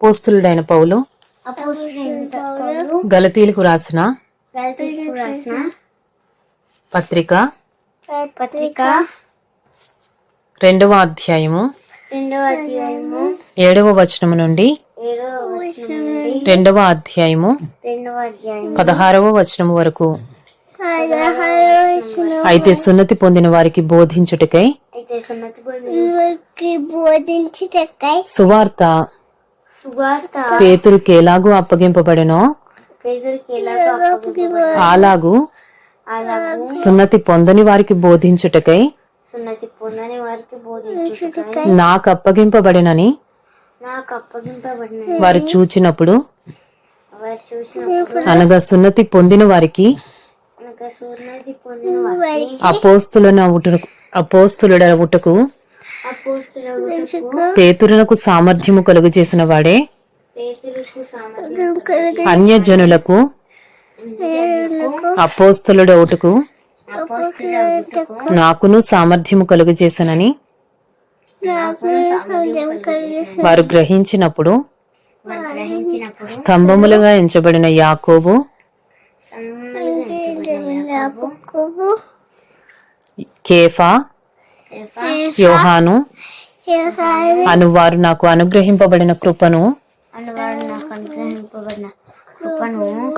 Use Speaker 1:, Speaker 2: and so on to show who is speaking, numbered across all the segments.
Speaker 1: పోస్తులుడైన పౌలు గలతీలకు రాసిన
Speaker 2: రాసిన
Speaker 1: పత్రిక
Speaker 2: పత్రిక
Speaker 1: రెండవ అధ్యాయము ఏడవ వచనము నుండి రెండవ అధ్యాయము పదహారవ వచనము వరకు. అయితే సున్నతి పొందిన వారికి బోధించుటకై సువార్త పేతురికి ఎలాగూ అప్పగింపబడినో? అలాగూ సున్నతి పొందని వారికి బోధించుటకై?
Speaker 2: సున్నతి పొందని వారికి బోధించుటకై.
Speaker 1: నాకు అప్పగింపబడినని
Speaker 2: నాకు అప్పగింపబడిన
Speaker 1: వారు చూచినప్పుడు అనగా సున్నతి పొందిన వారికి?
Speaker 2: అనగా సున్నతి పొందిన వారికి?
Speaker 1: అపోస్తుల ఉటకు అపోస్తులుడ పేతురునకు సామర్థ్యము కలుగు చేసిన వాడే. అన్యజనులకు అపోస్తులుడ ఉటకు
Speaker 2: అపోస్తులకు
Speaker 1: నాకును సామర్థ్యము కలుగు చేసనని వారు గ్రహించినప్పుడు స్తంభములుగా ఎంచబడిన యాకోబు కేఫా యోహాను అను వారు నాకు అనుగ్రహింపబడిన కృపను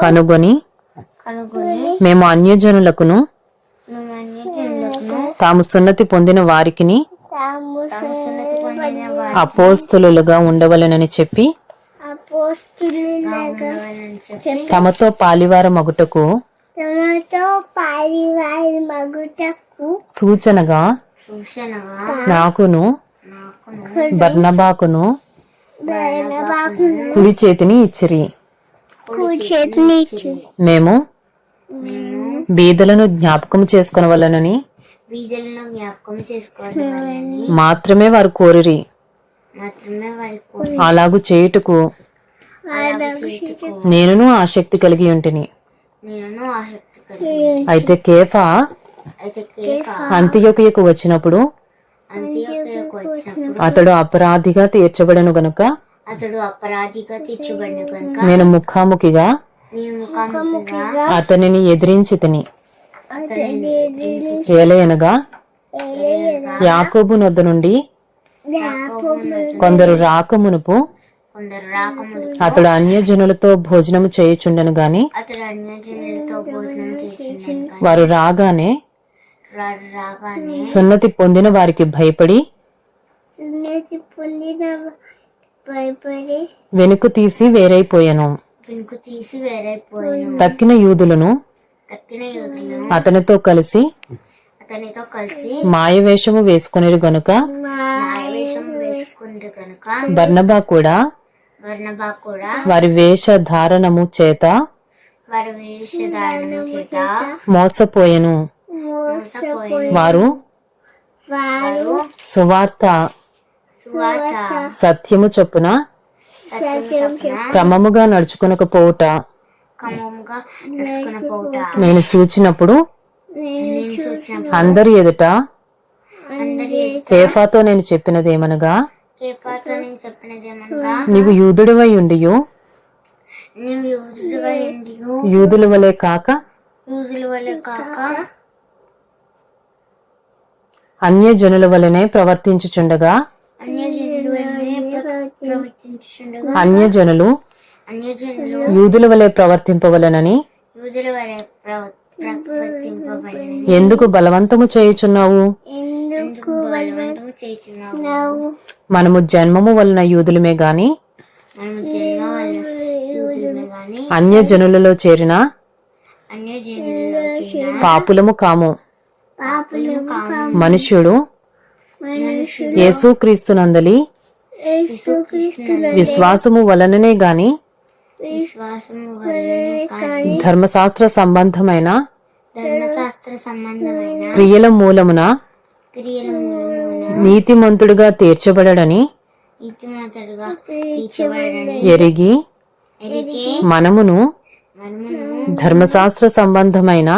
Speaker 1: కనుగొని మేము అన్యజనులకును తాము సున్నతి పొందిన వారికిని
Speaker 3: తాము
Speaker 2: సున్నతి పొందిన వారు
Speaker 1: అపోస్తులుగా ఉండవలెనని చెప్పి తమతో పాలివార మగుటకు సూచనగా నాకును
Speaker 2: నాకును.
Speaker 1: బర్నబాకును
Speaker 3: బరణబాకు
Speaker 1: కుడి చేతిని ఇచ్చిరి. మేము బీదలను జ్ఞాపకం చేసుకొనవలనని మాత్రమే వారు కోరిరి. అలాగు చేయుటకు నేనును ఆసక్తి కలిగి ఉంటిని. అయితే కేఫ అంత్యొకయకు వచ్చినప్పుడు అతడు అపరాధిగా తీర్చబడను గనుక
Speaker 2: అతడు అపరాధిగా తీర్చబడిన కనుక
Speaker 1: నేను ముఖాముఖిగా
Speaker 2: నేను ముఖాముఖిగా
Speaker 1: అతనిని ఎదిరించి తిని ఏలయనగా యాకోబు నొద్ద నుండి కొందరు రాకమునుపు
Speaker 2: కొందరు రాకముందు
Speaker 1: అతడు అన్యజనులతో భోజనము చేయుచుండెను గాని వారు రాగానే సున్నతి పొందిన వారికి భయపడి
Speaker 3: సున్నతి పొందిన భయపడి
Speaker 1: వెనుక తీసి వేరైపోయాను.
Speaker 2: వెనుక తీసి వేరైపోయిన.
Speaker 1: తక్కిన యూదులను
Speaker 2: తక్కిన
Speaker 1: అతనితో కలిసి
Speaker 2: అతనితో కలిసి
Speaker 1: మాయవేషము వేసుకొనిరు గనుక బర్నబా కూడా
Speaker 2: వర్ణబా కూడా
Speaker 1: వారి వేషధారణము చేత
Speaker 2: వారి చేత
Speaker 1: మోసపోయిన. వారు?
Speaker 2: వారు
Speaker 1: సువార్త. సత్యము చొప్పున? క్రమముగా నడుచుకొనకపోవుట నేను చూచినప్పుడు అందరి ఎదుట?
Speaker 2: అందరి
Speaker 1: కేఫాతో నేను
Speaker 2: నేను చెప్పినదేమనగా?
Speaker 1: నీవు యూదుడివై ఉండియు?
Speaker 2: నీవు యూదుడివై ఉండియు?
Speaker 1: యూదుల వలె కాక?
Speaker 2: యూదుల వలె కాక?
Speaker 1: అన్యజనుల వలనే ప్రవర్తించుచుండగా?
Speaker 2: అన్యజనులు
Speaker 1: యూదుల వలె ప్రవర్తింపవలనని? ఎందుకు బలవంతము చేయుచున్నావు? మనము జన్మము వలన యూదులమే గాని? అన్యజనులలో చేరిన? పాపులము కాము
Speaker 2: పాపులు కాము.
Speaker 1: మనుష్యుడు యేసుక్రీస్తునందలి విశ్వాసము వలననే గాని ధర్మశాస్త్ర సంబంధమైన క్రియల మూలమున నీతిమంతుడుగా
Speaker 2: తీర్చబడని
Speaker 1: ఎరిగి మనమును ధర్మశాస్త్ర సంబంధమైన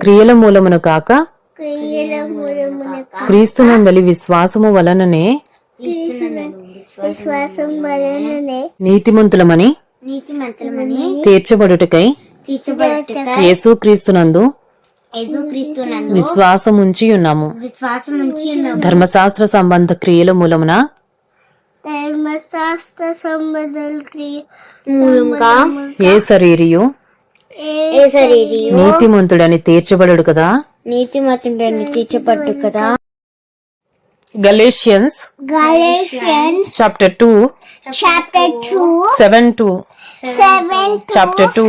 Speaker 1: క్రియల మూలమును కాక
Speaker 2: క్రియల మూలమున
Speaker 1: క్రీస్తునందలి విశ్వాసము వలననే నీతిమంతులమని తీర్చబడుటకై
Speaker 2: తీర్చబడుటకై
Speaker 1: యేసుక్రీస్తునందు
Speaker 2: యేసుక్రీస్తు నందు
Speaker 1: విశ్వాసముంచి ఉన్నాము
Speaker 2: విశ్వాసం ఉంచి ఉన్నాము
Speaker 1: ధర్మశాస్త్ర సంబంధ క్రియల మూలమున ఏ శరీరియు నీతిమంతుడని తీర్చబడడు కదా
Speaker 2: నీతిమంతుడని తీర్చబడ్డు కదా
Speaker 1: Galatians chapter two
Speaker 3: chapter 2
Speaker 1: seven to
Speaker 3: 7 to
Speaker 1: chapter two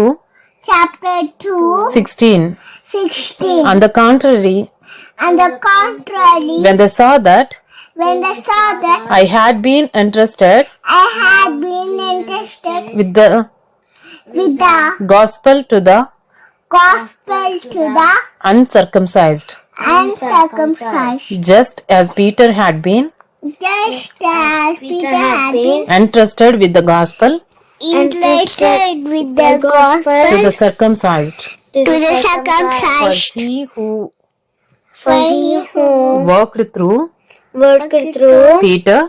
Speaker 3: chapter 2
Speaker 1: sixteen
Speaker 3: 16
Speaker 1: On the contrary,
Speaker 3: and the contrary
Speaker 1: when they saw that
Speaker 3: when they saw that
Speaker 1: I had been entrusted
Speaker 3: I had been entrusted
Speaker 1: with the
Speaker 3: with the
Speaker 1: gospel to the
Speaker 3: gospel to the
Speaker 1: uncircumcised,
Speaker 3: uncircumcised.
Speaker 1: Just as Peter had been
Speaker 3: just as Peter had been
Speaker 1: entrusted with the gospel
Speaker 3: entrusted with the gospel to
Speaker 1: the circumcised.
Speaker 3: to the
Speaker 1: For
Speaker 3: circumcised.
Speaker 1: he who
Speaker 3: for he who
Speaker 1: walked through
Speaker 2: worked through
Speaker 1: Peter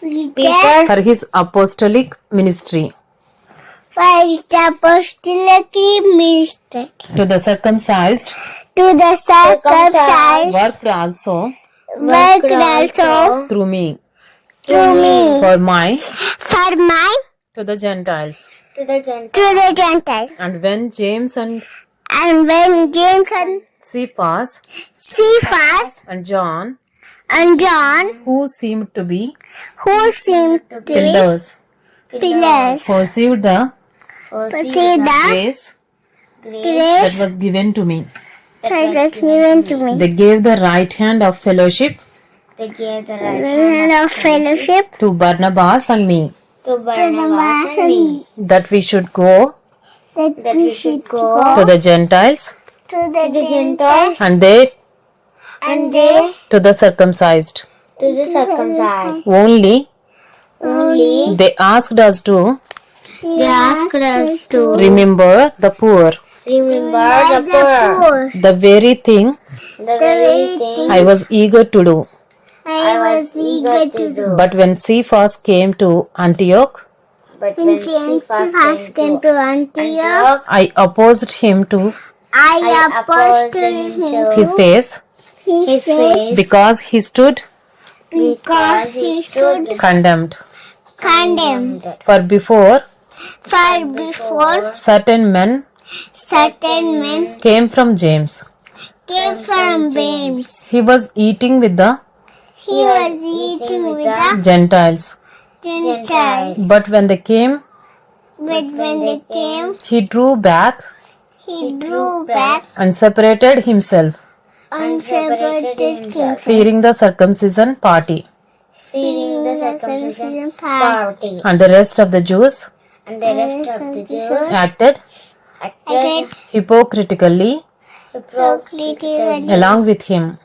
Speaker 3: Peter
Speaker 1: for his apostolic ministry
Speaker 3: for the apostolic ministry
Speaker 1: to the circumcised.
Speaker 3: To the circumcised.
Speaker 1: Worked also.
Speaker 3: Worked also.
Speaker 1: Through me.
Speaker 3: Through me.
Speaker 1: For my.
Speaker 3: For my.
Speaker 1: To the Gentiles.
Speaker 2: to the Gentiles.
Speaker 3: to the Gentiles.
Speaker 1: And when James and
Speaker 3: And when James and
Speaker 1: Cephas
Speaker 3: Cephas
Speaker 1: and John,
Speaker 3: and John,
Speaker 1: who seemed to be
Speaker 3: who seemed to be
Speaker 1: pillars,
Speaker 3: pillars,
Speaker 1: perceived the
Speaker 3: perceived the
Speaker 1: grace that
Speaker 3: grace
Speaker 1: was given to me.
Speaker 3: that was given to me.
Speaker 1: They gave the right hand of fellowship.
Speaker 2: They gave the right
Speaker 3: hand of fellowship
Speaker 1: to Barnabas and me,
Speaker 2: to Barnabas and me,
Speaker 1: that we should go.
Speaker 3: That,
Speaker 2: that we should go
Speaker 1: to the Gentiles.
Speaker 3: To the,
Speaker 2: to the Gentiles.
Speaker 1: And they
Speaker 2: and they
Speaker 1: to the circumcised.
Speaker 2: to the circumcised.
Speaker 1: Only
Speaker 2: Only
Speaker 1: they asked us to
Speaker 2: they asked us to
Speaker 1: remember the poor,
Speaker 2: remember the
Speaker 3: the
Speaker 2: poor,
Speaker 3: poor.
Speaker 1: the very thing
Speaker 2: the very thing
Speaker 1: I was eager to do.
Speaker 3: I was eager to do.
Speaker 1: But when Cephas came to Antioch,
Speaker 2: But
Speaker 3: When
Speaker 2: when
Speaker 3: James
Speaker 2: Cephas
Speaker 3: came to Antioch,
Speaker 2: Antioch,
Speaker 1: I opposed him to
Speaker 3: I
Speaker 2: I
Speaker 3: opposed
Speaker 2: opposed him
Speaker 3: him
Speaker 2: to
Speaker 1: his face
Speaker 2: his face
Speaker 1: because he stood
Speaker 3: because he stood
Speaker 1: condemned.
Speaker 3: condemned.
Speaker 1: For before
Speaker 3: For before
Speaker 1: certain men
Speaker 3: certain men
Speaker 1: came from James,
Speaker 3: came from James,
Speaker 1: he was eating with the
Speaker 3: he was eating with the
Speaker 1: Gentiles.
Speaker 3: Gentiles.
Speaker 1: But when they came,
Speaker 3: But when they came,
Speaker 1: he drew back
Speaker 3: he drew back
Speaker 1: and separated himself,
Speaker 3: and separated himself.
Speaker 1: fearing the circumcision party.
Speaker 2: feeding the circumcision party,
Speaker 1: And the rest of the Jews
Speaker 2: and the rest of the Jews
Speaker 1: acted
Speaker 2: acted
Speaker 1: hypocritically
Speaker 3: Proclaimed
Speaker 1: along with him,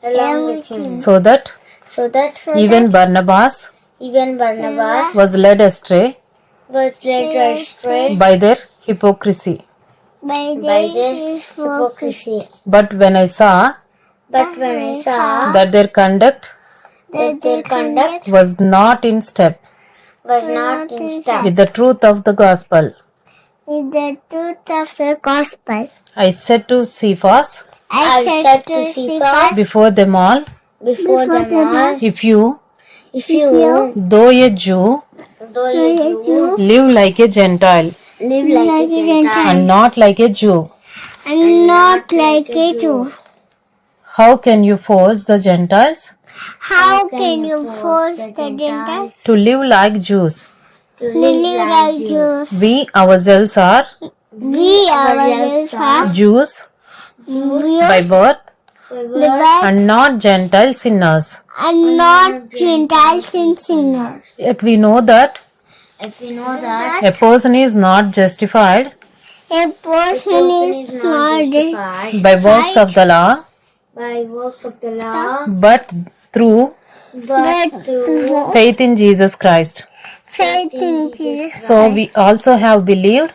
Speaker 2: along with him,
Speaker 1: so that
Speaker 2: so that
Speaker 1: even Barnabas
Speaker 2: even Barnabas
Speaker 1: was led astray
Speaker 2: was led astray
Speaker 1: by their hypocrisy.
Speaker 3: by
Speaker 2: by
Speaker 3: their
Speaker 2: their hypocrisy.
Speaker 1: But when I saw
Speaker 2: But when I saw
Speaker 1: that their conduct
Speaker 2: that their conduct
Speaker 1: was not in step
Speaker 2: was not in step.
Speaker 1: With the truth of the gospel,
Speaker 3: with the truth of the gospel,
Speaker 1: I said to Cephas
Speaker 3: I,
Speaker 2: I
Speaker 3: said,
Speaker 2: said
Speaker 3: to
Speaker 2: to
Speaker 3: Cephas,
Speaker 1: before them all,
Speaker 2: before them all,
Speaker 1: if you,
Speaker 2: if you,
Speaker 1: though a Jew,
Speaker 2: though a Jew,
Speaker 1: live like a Gentile.
Speaker 2: live like a Gentile.
Speaker 1: And not like a Jew,
Speaker 3: and not like a Jew.
Speaker 1: how can you force the Gentiles
Speaker 3: How can you force the Gentiles
Speaker 1: to live like Jews?
Speaker 2: to
Speaker 3: to live like Jews?
Speaker 1: We ourselves are
Speaker 3: We ourselves are
Speaker 1: Jews by
Speaker 3: Jews
Speaker 1: birth
Speaker 3: but
Speaker 1: and not Gentile sinners.
Speaker 3: and not Gentiles and sinners.
Speaker 1: Yet we know that
Speaker 2: If we know that
Speaker 1: a person is not justified
Speaker 3: A person is not
Speaker 2: justified
Speaker 1: by works of the law,
Speaker 2: by works of the law,
Speaker 1: but through
Speaker 2: but through
Speaker 1: faith in Jesus Christ.
Speaker 3: faith in Jesus.
Speaker 1: So we also have believed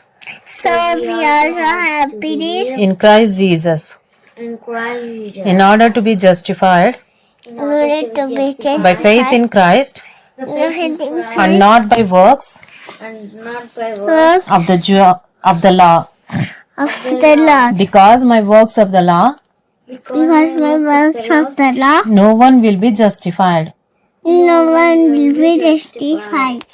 Speaker 3: So we also have believed
Speaker 1: in Christ Jesus
Speaker 2: in Christ Jesus.
Speaker 1: in order to be justified
Speaker 3: in order to be justified.
Speaker 1: by faith in Christ. And not by works
Speaker 2: and not by works
Speaker 1: of the of the law,
Speaker 3: of the Lord.
Speaker 1: because my works of the law,
Speaker 3: Because my works of the law,
Speaker 1: no one will be justified.
Speaker 3: no one will be justified.